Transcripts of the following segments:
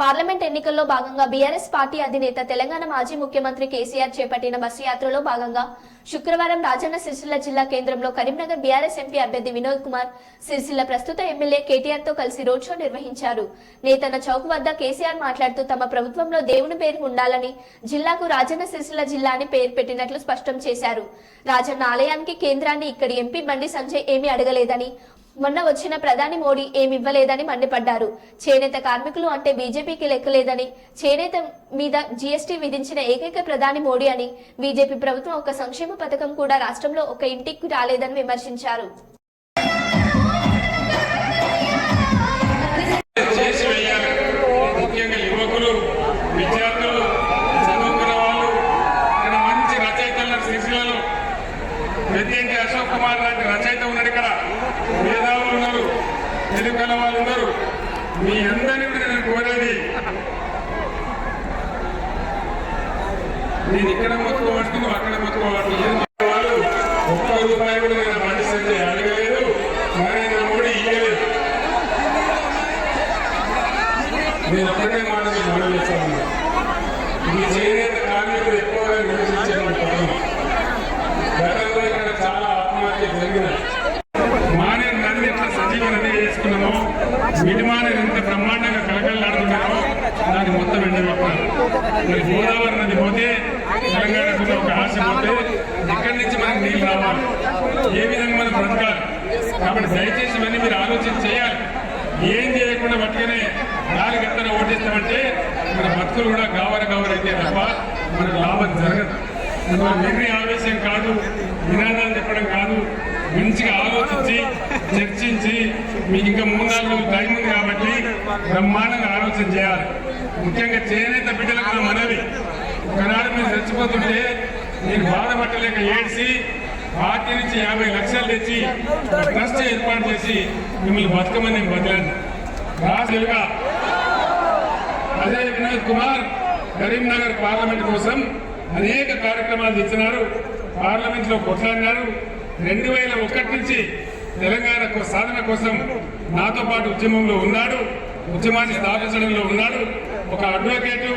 Parliament ఎన్నికల్లో భాగంగా BRS party అధినేత తెలంగాణ మాజీ ముఖ్యమంత్రి కేసీఆర్ చేపట్టిన బస్సు యాత్రలో భాగంగా శుక్రవారం రాజన్న సిరిసిల్ల జిల్లా కేంద్రంలో కరీంనగర్ బీఆర్ఎస్ ఎంపీ అభ్యర్థి వినోద్ కుమార్ సిరిసిల్ల ప్రస్తుత ఎమ్మెల్యే కేటీఆర్తో కలిసి రోడ్ షో నిర్వహించారు. నేతన్న చౌక్ వద్ద కేసీఆర్ మాట్లాడుతూ తమ ప్రభుత్వంలో దేవుని పేరు ఉండాలని జిల్లాకు రాజన్న సిరిసిల్ల జిల్లా అని పేరు పెట్టినట్లు స్పష్టం చేశారు. రాజన్న ఆలయానికి కేంద్రాన్ని ఇక్కడి ఎంపీ బండి సంజయ్ ఏమీ అడగలేదని మొన్న వచ్చిన ప్రధాని మోడీ ఏమివ్వలేదని మండిపడ్డారు. చేనేత కార్మికులు అంటే బీజేపీకి లెక్కలేదని చేనేత మీద జీఎస్టీ విధించిన ఏకైక ప్రధాని మోడీ అని బీజేపీ ప్రభుత్వం ఒక సంక్షేమ పథకం కూడా రాష్ట్రంలో ఒక ఇంటికి రాలేదని విమర్శించారు. అశోక్ కుమార్ లాంటి రచయిత ఉన్నాడు ఇక్కడ. మీ అందరినీ కూడా నేను కోరేది. నేను ఇక్కడ మొత్తుకోవచ్చు నువ్వు అక్కడ మొత్తుకోవచ్చు వాళ్ళు ఒక్క రూపాయి కూడా నేను బండి సంజయ్ అడగలేదు నరేంద్ర మోడీ ఇయ్యలేదు. నేను ఒక్కటే మాట మీరు మనం చేస్తాను ఈ చేనేత కార్మికులు ఎక్కువ మరి గోదావరి నది పోతే తెలంగాణ ఒక ఆశ పోతే ఇక్కడి నుంచి మనకు నీళ్ళు రావాలి. ఏ విధంగా మనం బ్రతకాలి? కాబట్టి దయచేసి ఇవన్నీ మీరు ఆలోచన చేయాలి. ఏం చేయకుండా పట్టుకునే నాలుగు ఎత్తన ఓటేస్తామంటే మన భక్తులు కూడా కావాలి గావర అయితే తప్ప మనకు లాభం జరగదు. మన ఆవేశం కాదు నినాదాలు చెప్పడం కాదు మంచిగా ఆలోచించి చర్చించి మీకు ఇంకా మూడు నాలుగు రోజులు టైం ఉంది కాబట్టి బ్రహ్మాండంగా ఆలోచన చేయాలి. ముఖ్యంగా చేనేత బిడ్డలకు నా మనవి. ఒకనాడు మీరు చచ్చిపోతుంటే మీరు బాధపట్టలేక ఏడ్చి పార్టీ నుంచి యాభై లక్షలు తెచ్చి ట్రస్ట్ ఏర్పాటు చేసి మిమ్మల్ని బతకమని నేను బతిలాను రాజులుగా అదే వినోద్ కుమార్ కరీంనగర్ పార్లమెంట్ కోసం అనేక కార్యక్రమాలు తెచ్చినారు. పార్లమెంట్లో కొట్లాడినారు. రెండు వేల ఒకటి నుంచి తెలంగాణ సాధన కోసం నాతో పాటు ఉద్యమంలో ఉన్నాడు ఉద్యమాన్ని స్థాపించడంలో ఉన్నాడు. ఒక అడ్వకేటు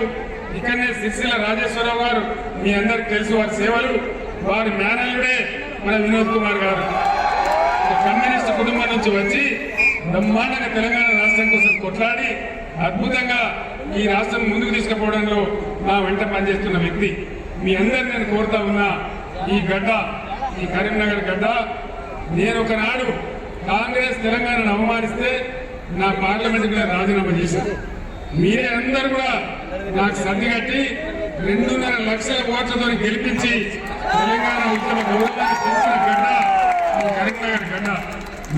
ఇక్కడనే సిరిసిల్ల రాజేశ్వరరావు గారు మీ అందరికి తెలుసు వారి సేవలు. వారి మేనల్లుడే మన వినోద్ కుమార్ గారు. కమ్యూనిస్ట్ కుటుంబం నుంచి వచ్చి బ్రహ్మాండంగా తెలంగాణ రాష్ట్రం కోసం కొట్లాడి అద్భుతంగా ఈ రాష్ట్రం ముందుకు తీసుకుపోవడంలో నా వెంట పనిచేస్తున్న వ్యక్తి. మీ అందరిని నేను కోరుతా ఉన్నా ఈ గడ్డ ఈ కరీంనగర్ గడ్డ నేను ఒకనాడు కాంగ్రెస్ తెలంగాణను అవమానిస్తే నా పార్లమెంట్ కూడా రాజీనామా చేశాను మీరే అందరు కూడా నాకు సర్దిగట్టి రెండున్నర లక్షల ఓట్లతో గెలిపించి తెలంగాణ ఉద్యమ గౌరవాన్ని పెంచిన గడ్డ ఈ కరీంనగర్ గడ్డ.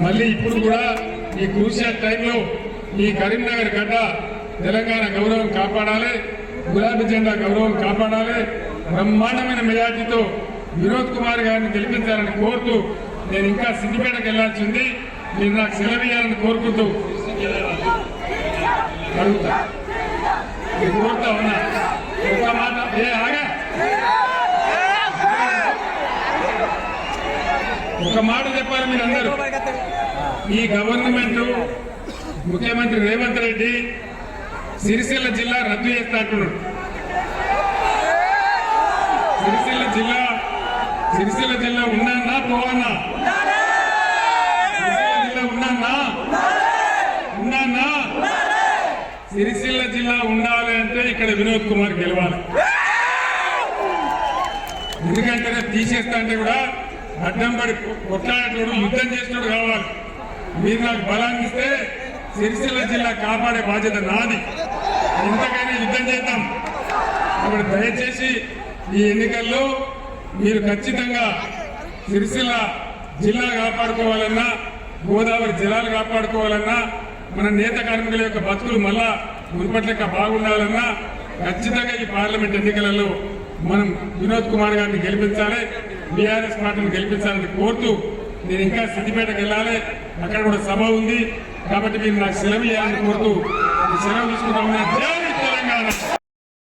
మళ్ళీ ఇప్పుడు కూడా ఈ క్రూషియల్ టైంలో ఈ కరీంనగర్ గడ్డ తెలంగాణ గౌరవం కాపాడాలి గులాబీ జెండా గౌరవం కాపాడాలి బ్రహ్మాండమైన మెజార్టీతో వినోద్ కుమార్ గారిని గెలిపించాలని కోరుతూ నేను ఇంకా సిద్దిపేటకు వెళ్ళాల్సింది మీరు నాకు సెలవు ఇవ్వాలని కోరుకుంటూ అడుగుతా. కోరుతా ఉన్నా ఒక మాట. ఏ ఆగా. ఒక మాట చెప్పాలి ఈ గవర్నమెంట్ ముఖ్యమంత్రి రేవంత్ రెడ్డి సిరిసిల్ల జిల్లా రద్దు చేస్తా అంటున్నాడు. సిరిసిల్ల జిల్లా సిరిసిల్ల జిల్లా ఉన్నానా పోవన్నా సిరిసిల్ల జిల్లా ఉన్నానా ఉన్నానా సిరిసిల్ల జిల్లా ఉండాలి అంటే ఇక్కడ వినోద్ కుమార్ గెలవాలి. ఎందుకంటే తీసేస్తా అంటే కూడా అడ్డం పడి కొట్లాడేటోడు యుద్ధం చేసినోడు కావాలి. మీరు నాకు బలాన్ని ఇస్తే సిరిసిల్ల జిల్లా కాపాడే బాధ్యత నాది. ఎంతకైనా యుద్ధం చేద్దాం. కాబట్టి దయచేసి ఈ ఎన్నికల్లో మీరు ఖచ్చితంగా సిరిసిల్ల జిల్లా కాపాడుకోవాలన్నా గోదావరి జిల్లాలు కాపాడుకోవాలన్నా మన నేత కార్మికుల యొక్క బతుకులు మళ్ళా మునుపటి లెక్క బాగుండాలన్నా ఖచ్చితంగా ఈ పార్లమెంట్ ఎన్నికలలో మనం వినోద్ కుమార్ గారిని గెలిపించాలి బీఆర్ఎస్ పార్టీని గెలిపించాలని కోరుతూ నేను ఇంకా సిద్దిపేటకు వెళ్ళాలి. అక్కడ కూడా సభ ఉంది. కాబట్టి మీరు నాకు సెలవు ఇవ్వాలని కోరుతూ సెలవు తీసుకుంటామని